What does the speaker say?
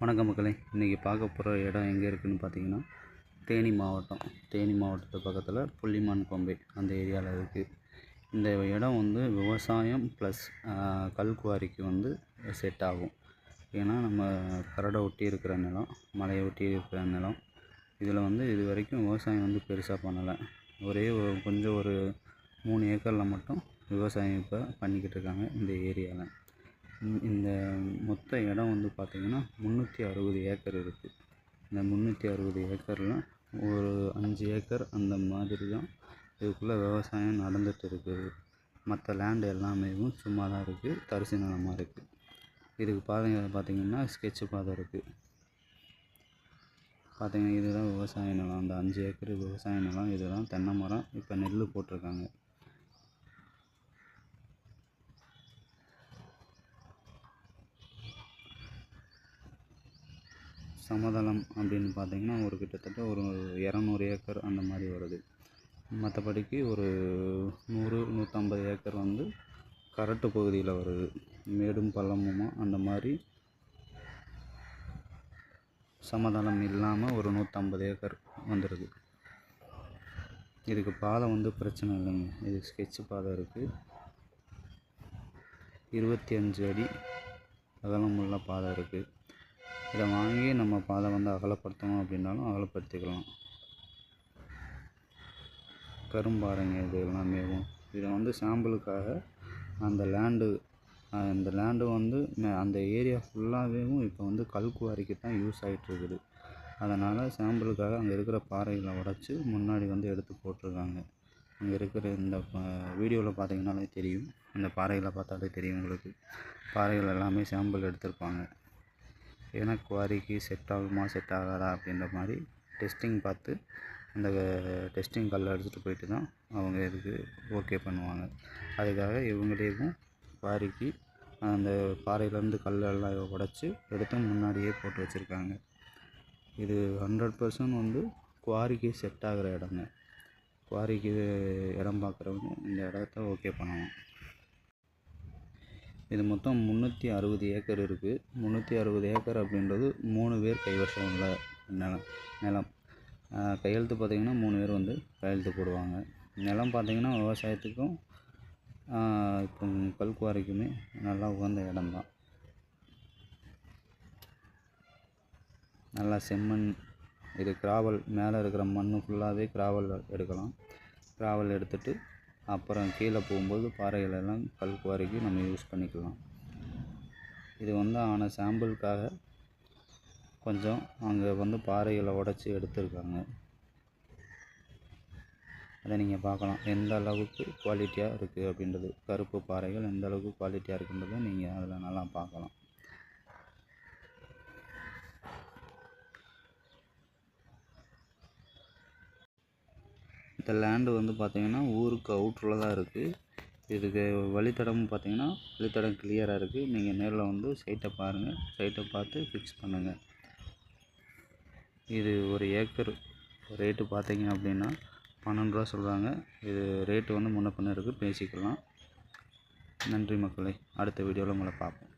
வணக்கம் மக்களே. இன்றைக்கி பார்க்க போகிற இடம் எங்கே இருக்குதுன்னு பார்த்தீங்கன்னா தேனி மாவட்டம். தேனி மாவட்டத்து பக்கத்தில் புள்ளிமான் கொம்பை அந்த ஏரியாவில் இருக்குது இந்த இடம் வந்து விவசாயம் ப்ளஸ் கல்குவாரிக்கு வந்து செட் ஆகும். ஏன்னா நம்ம கரடை ஒட்டி இருக்கிற நிலம் மலையை ஒட்டி இருக்கிற நிலம் இதில் வந்து இது வரைக்கும் விவசாயம் வந்து பெருசாக பண்ணலை. ஒரே ஒரு கொஞ்சம் ஒரு மூணு ஏக்கரில் மட்டும் விவசாயம் இப்போ பண்ணிக்கிட்டு இருக்காங்க இந்த ஏரியாவில் இந்த- மொத்த இடம் வந்து பார்த்திங்கன்னா முந்நூற்றி அறுபது ஏக்கர் இருக்குது இந்த முந்நூற்றி அறுபது ஏக்கரில் ஒரு அஞ்சு ஏக்கர் அந்த மாதிரி தான் இதுக்குள்ளே விவசாயம் நடந்துகிட்டு இருக்குது மற்ற லேண்டு எல்லாமே சும்மா தான் இருக்குது தரிசு நிலமாக இருக்குது இதுக்கு பாதைங்க பார்த்திங்கன்னா ஸ்கெட்சு பாதை இருக்குது பார்த்திங்கன்னா இதுதான் விவசாய நிலம். அந்த அஞ்சு ஏக்கர் விவசாய நிலம் இதுதான் தென்னை மரம். இப்போ நெல் போட்டிருக்காங்க. சமதளம் அப்படின்னு பார்த்தீங்கன்னா ஒரு கிட்டத்தட்ட ஒரு இரநூறு ஏக்கர் அந்த மாதிரி வருது. மற்றபடிக்கு ஒரு நூறு நூற்றம்பது ஏக்கர் வந்து கரட்டு பகுதியில் வருது. மேடும் பள்ளமுமா அந்த மாதிரி சமதளம் இல்லாமல் ஒரு நூற்றம்பது ஏக்கர் வந்துடுது இதுக்கு பாதை வந்து பிரச்சனை இல்லைங்க. இது ஸ்கெட்ச் பாதை இருக்குது இருபத்தி அஞ்சு அடி அகலமுள்ள பாதை இருக்குது இதை வாங்கி நம்ம பாதை வந்து அகலப்படுத்தணும் அப்படின்னாலும் அகலப்படுத்திக்கலாம். கரும்பாறைங்க இது எல்லாமே. இதை வந்து சாம்பிளுக்காக அந்த லேண்டு அந்த லேண்டு வந்து அந்த ஏரியா ஃபுல்லாகவேவும் இப்போ வந்து கல்குவாரிக்கு தான் யூஸ் ஆகிட்டு இருக்குது அதனால் சாம்பிளுக்காக அங்கே இருக்கிற பாறைகளை உடச்சி முன்னாடி வந்து எடுத்து போட்டிருக்காங்க. அங்கே இருக்கிற இந்த வீடியோவில் பார்த்தீங்கன்னாலே தெரியும். அந்த பாறைகளை பார்த்தாலே தெரியும் உங்களுக்கு. பாறைகள் எல்லாமே சாம்பிள் எடுத்திருப்பாங்க. ஏன்னா குவாரிக்கு செட் ஆகுமா செட் ஆகாதா அப்படின்ற மாதிரி டெஸ்டிங் பார்த்து அந்த டெஸ்டிங் கல்லை எடுத்துகிட்டு போயிட்டு தான் அவங்க இதுக்கு ஓகே பண்ணுவாங்க. அதுக்காக இவங்களையும் குவாரிக்கு அந்த பாறையிலேருந்து கல்லெல்லாம் உடச்சி எடுத்து முன்னாடியே போட்டு வச்சுருக்காங்க. இது ஹண்ட்ரட் பர்சன்ட் வந்து குவாரிக்கு செட் ஆகிற இடங்க குவாரிக்கு இடம் பார்க்குறவங்க இந்த இடத்த ஓகே பண்ணலாம். இது மொத்தம் முந்நூற்றி அறுபது ஏக்கர் இருக்குது முந்நூற்றி அறுபது ஏக்கர் அப்படின்றது மூணு பேர் கைவசம் உள்ள நிலம் நிலம். கையெழுத்து பார்த்திங்கன்னா மூணு பேர் வந்து கையெழுத்து போடுவாங்க. நிலம் பார்த்திங்கன்னா விவசாயத்துக்கும் இப்போ கல்குவாரிக்குமே நல்லா உகந்த இடம்தான் நல்லா செம்மண் இது கிராவல் மேலே இருக்கிற மண் ஃபுல்லாகவே கிராவல் எடுக்கலாம். கிராவல் எடுத்துட்டு அப்புறம் கீழே போகும்போது பாறைகளெல்லாம் கல் குவாரிக்கு நம்ம யூஸ் பண்ணிக்கலாம். இது வந்து ஆன சாம்பிளுக்காக கொஞ்சம் அங்கே வந்து பாறைகளை உடச்சி எடுத்திருக்காங்க. அதை நீங்கள் பார்க்கலாம். எந்த அளவுக்கு குவாலிட்டியாக இருக்குது அப்படின்றது. கருப்பு பாறைகள் எந்த அளவுக்கு குவாலிட்டியாக இருக்குன்றதை நீங்கள் அதில் நல்லா பார்க்கலாம். இந்த லேண்டு வந்து பார்த்தீங்கன்னா ஊருக்கு அவுட்ரில் தான் இருக்குது இதுக்கு வழித்தடமும் பார்த்தீங்கன்னா வழித்தடம் கிளியராக இருக்குது நீங்கள் நேரில் வந்து சைட்டை பாருங்கள் சைட்டை பார்த்து ஃபிக்ஸ் பண்ணுங்கள் இது ஒரு ஏக்கர் ரேட்டு பார்த்தீங்க அப்படின்னா பன்னெண்டு ரூபா சொல்கிறாங்க இது ரேட்டு வந்து முன்ன பின்ன இருக்குது பேசிக்கலாம். நன்றி மக்களே. அடுத்த வீடியோவில் உங்களை பார்ப்போம்.